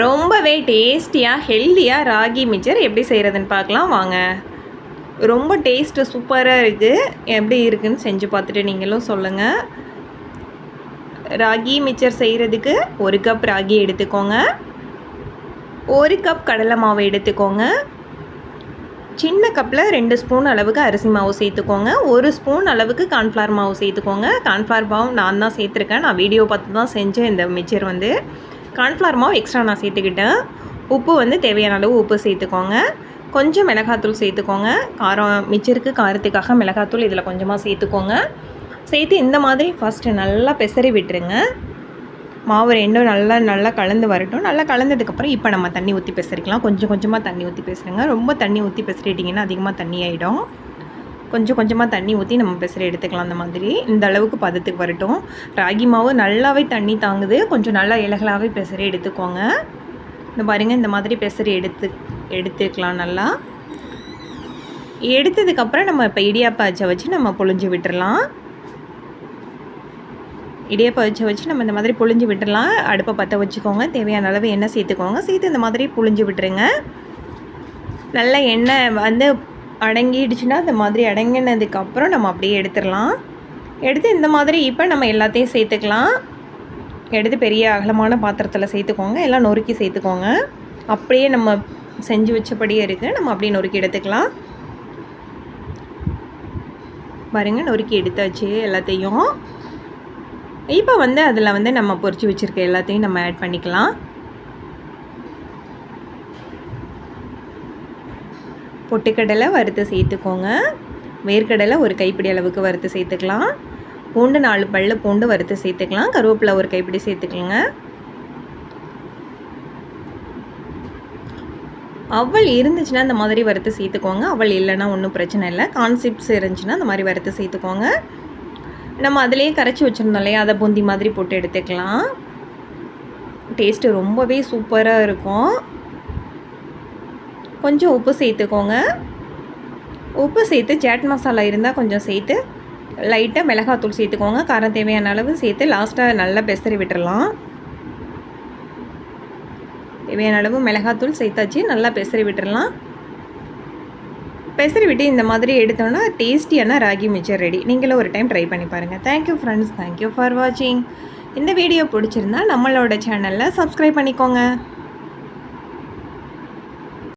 ரொம்பவே டேஸ்டியாக ஹெல்த்தியாக ராகி மிச்சர் எப்படி செய்கிறதுன்னு பார்க்கலாம். வாங்க. ரொம்ப டேஸ்ட்டு சூப்பராக இருக்குது எப்படி இருக்குன்னு செஞ்சு பார்த்துட்டு நீங்களும் சொல்லுங்கள் ராகி மிச்சர் செய்கிறதுக்கு ஒரு கப் ராகி எடுத்துக்கோங்க. ஒரு கப் கடலை மாவு எடுத்துக்கோங்க. சின்ன கப்பில் ரெண்டு ஸ்பூன் அளவுக்கு அரிசி மாவு சேர்த்துக்கோங்க. ஒரு ஸ்பூன் அளவுக்கு கார்ன்ஃப்ளவர் மாவு சேர்த்துக்கோங்க. கார்ன்ஃப்ளவர் மாவு நான் தான் சேர்த்துருக்கேன். நான் வீடியோ பார்த்து தான் செஞ்சேன் இந்த மிச்சர் வந்து. கார்ன்ஃப்ளவர் மாவு எக்ஸ்ட்ரா நான் சேர்த்துக்கிட்டேன். உப்பு வந்து தேவையான அளவு உப்பு சேர்த்துக்கோங்க. கொஞ்சம் மிளகாத்தூள் சேர்த்துக்கோங்க. காரம் மிச்சருக்கு காரத்துக்காக மிளகாத்தூள் இதில் கொஞ்சமாக சேர்த்துக்கோங்க. சேர்த்து இந்த மாதிரி ஃபஸ்ட்டு நல்லா பெசரி விட்டுருங்க. மாவு ரெண்டும் நல்லா நல்லா கலந்து வரட்டும். நல்லா கலந்ததுக்கப்புறம் இப்போ நம்ம தண்ணி ஊற்றி பெசரிக்கலாம். கொஞ்சம் கொஞ்சமாக தண்ணி ஊற்றி பேசுகிறேங்க ரொம்ப தண்ணி ஊற்றி பெசரிட்டிங்கன்னா அதிகமாக தண்ணி ஆகிடும் கொஞ்சம் கொஞ்சமாக தண்ணி ஊற்றி நம்ம பெசரி எடுத்துக்கலாம் அந்த மாதிரி. இந்த அளவுக்கு பதத்துக்கு வரட்டும். ராகி மாவு நல்லாவே தண்ணி தாங்குது. கொஞ்சம் நல்லா இலகலாகவே பெசரி எடுத்துக்கோங்க. இந்த பாருங்கள் இந்த மாதிரி பெசரி எடுத்து எடுத்துக்கலாம் நல்லா. எடுத்ததுக்கப்புறம் நம்ம இப்போ இடியாப்பா அச்சை வச்சு நம்ம புழிஞ்சு விட்டுடலாம் இடியாப்பா வச்சு வச்சு நம்ம இந்த மாதிரி புழிஞ்சு விட்டுடலாம் அடுப்பை பற்ற வச்சுக்கோங்க. தேவையான அளவு எண்ணெய் சேர்த்துக்கோங்க. சேர்த்து இந்த மாதிரி புழிஞ்சு விட்டுருங்க. நல்ல எண்ணெய் வந்து அடங்கிடுச்சுன்னா இந்த மாதிரி அடங்கினதுக்கப்புறம் நம்ம அப்படியே எடுத்துடலாம். எடுத்து இந்த மாதிரி இப்போ நம்ம எல்லாத்தையும் சேர்த்துக்கலாம். எடுத்து பெரிய அகலமான பாத்திரத்தில் சேர்த்துக்கோங்க. எல்லாம் நொறுக்கி சேர்த்துக்கோங்க. அப்படியே நம்ம செஞ்சு வச்சபடியே இருக்குது நம்ம அப்படியே நொறுக்கி எடுத்துக்கலாம். பாருங்கள் நொறுக்கி எடுத்தாச்சு எல்லாத்தையும். இப்போ வந்து அதில் வந்து நம்ம பொறிச்சு வச்சுருக்க எல்லாத்தையும் நம்ம ஆட் பண்ணிக்கலாம். பொட்டுக்கடலை வறுத்து சேர்த்துக்கோங்க. வேர்க்கடலை ஒரு கைப்பிடி அளவுக்கு வறுத்து சேர்த்துக்கலாம். பூண்டு நாலு பல்லு பூண்டு வறுத்து சேர்த்துக்கலாம். கருவேப்பிலை ஒரு கைப்பிடி சேர்த்துக்கலாங்க அவள் இருந்துச்சுன்னா இந்த மாதிரி வறுத்து சேர்த்துக்கோங்க. அவள் இல்லைன்னா ஒன்றும் பிரச்சனை இல்லை. கான்செப்ட்ஸ் இருந்துச்சுன்னா இந்த மாதிரி வறுத்து சேர்த்துக்கோங்க. நம்ம அதிலேயே கரைச்சி வச்சுருந்தோம் இல்லையா? அதை பூந்தி மாதிரி போட்டு எடுத்துக்கலாம். டேஸ்ட்டு ரொம்பவே சூப்பராக இருக்கும். கொஞ்சம் உப்பு சேர்த்துக்கோங்க. உப்பு சேர்த்து சேட் மசாலா இருந்தால் கொஞ்சம் சேர்த்து லைட்டாக மிளகாத்தூள் சேர்த்துக்கோங்க. காரம் தேவையான அளவு சேர்த்து லாஸ்ட்டாக நல்லா பெசரி விட்டுடலாம் தேவையான அளவு மிளகாத்தூள் சேர்த்தாச்சு நல்லா பெசரி விட்டுடலாம் பெசரி விட்டு இந்த மாதிரி எடுத்தோன்னா டேஸ்டியான ராகி மிச்சர் ரெடி நீங்களும் ஒரு டைம் ட்ரை பண்ணி பாருங்கள் தேங்க்யூ ஃப்ரெண்ட்ஸ் தேங்க்யூ ஃபார் வாட்சிங் இந்த வீடியோ பிடிச்சிருந்தா நம்மளோட சேனலில் சப்ஸ்கிரைப் பண்ணிக்கோங்க.